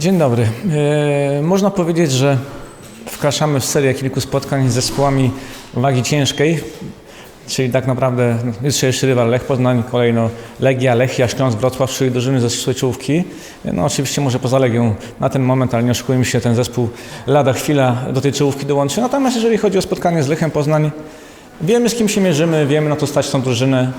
Dzień dobry. E, można powiedzieć, że wkraczamy w serię kilku spotkań z zespołami wagi ciężkiej, czyli tak naprawdę jutrzejszy rywal Lech Poznań, kolejno Legia, Lechia, Śląsk, Wrocław, czyli drużyny ze ścisłej czołówki. No oczywiście może poza Legią na ten moment, ale nie oszukujmy się, ten zespół lada chwila do tej czołówki dołączy. Natomiast jeżeli chodzi o spotkanie z Lechem Poznań, wiemy z kim się mierzymy, wiemy na to stać tą drużynę.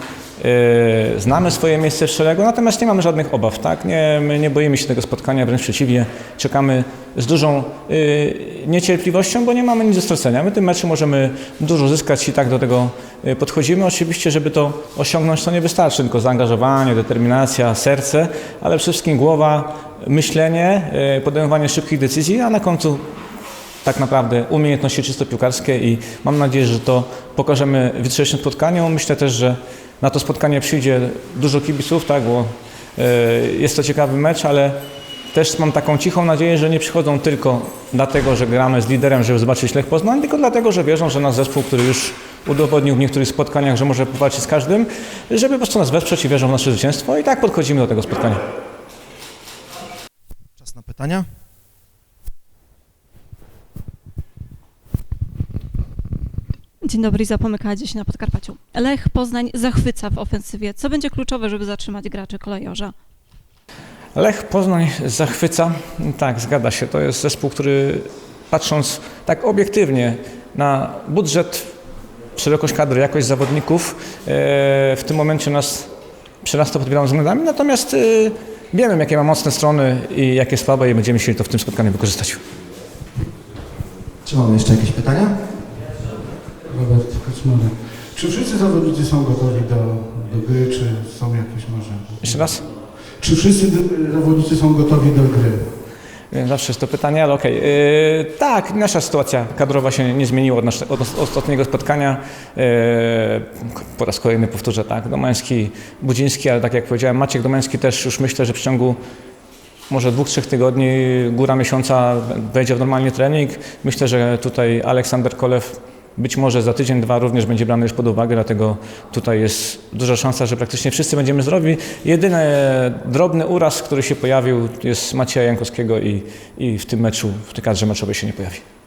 Yy, Znamy swoje miejsce w szeregu, natomiast nie mamy żadnych obaw, tak? Nie, my nie boimy się tego spotkania, wręcz przeciwnie, czekamy z dużą yy, niecierpliwością, bo nie mamy nic do stracenia. My tym meczu możemy dużo zyskać i tak do tego yy, podchodzimy. Oczywiście, żeby to osiągnąć, to nie wystarczy tylko zaangażowanie, determinacja, serce, ale przede wszystkim głowa, myślenie, yy, podejmowanie szybkich decyzji, a na końcu tak naprawdę umiejętności czysto piłkarskie i mam nadzieję, że to pokażemy w jutrzejszym spotkaniu. Myślę też, że na to spotkanie przyjdzie dużo kibiców, tak, bo e, jest to ciekawy mecz, ale też mam taką cichą nadzieję, że nie przychodzą tylko dlatego, że gramy z liderem, żeby zobaczyć Lech Poznań, tylko dlatego, że wierzą, że nasz zespół, który już udowodnił w niektórych spotkaniach, że może powalczyć z każdym, żeby po prostu nas wesprzeć i wierzą w nasze zwycięstwo i tak podchodzimy do tego spotkania. Czas na pytania. Dzień dobry, Iza Pomykała dziś na Podkarpaciu. Lech Poznań zachwyca w ofensywie. Co będzie kluczowe, żeby zatrzymać graczy kolejorza? Lech Poznań zachwyca. Tak, zgadza się. To jest zespół, który patrząc tak obiektywnie na budżet, szerokość kadry, jakość zawodników, e, w tym momencie nas przerasta pod wieloma względami. Natomiast e, wiemy, jakie ma mocne strony i jakie słabe i będziemy chcieli to w tym spotkaniu wykorzystać. Czy mamy jeszcze jakieś pytania? Robert Kaczmarek. Czy wszyscy zawodnicy są gotowi do, do gry, czy są jakieś może... Jeszcze raz? Czy wszyscy zawodnicy są gotowi do gry? Wiem, Zawsze jest to pytanie, ale okej. Yy, tak, nasza sytuacja kadrowa się nie zmieniła od, nasze, od os- ostatniego spotkania. Yy, po raz kolejny powtórzę, tak, Domański, Budziński, ale tak jak powiedziałem, Maciek Domański też już myślę, że w ciągu może dwóch, trzech tygodni, góra miesiąca wejdzie w normalny trening. Myślę, że tutaj Aleksander Kolew być może za tydzień, dwa również będzie brany już pod uwagę, dlatego tutaj jest duża szansa, że praktycznie wszyscy będziemy zdrowi. Jedyny drobny uraz, który się pojawił jest Macieja Jankowskiego i, i w tym meczu, w tej kadrze meczowej się nie pojawi.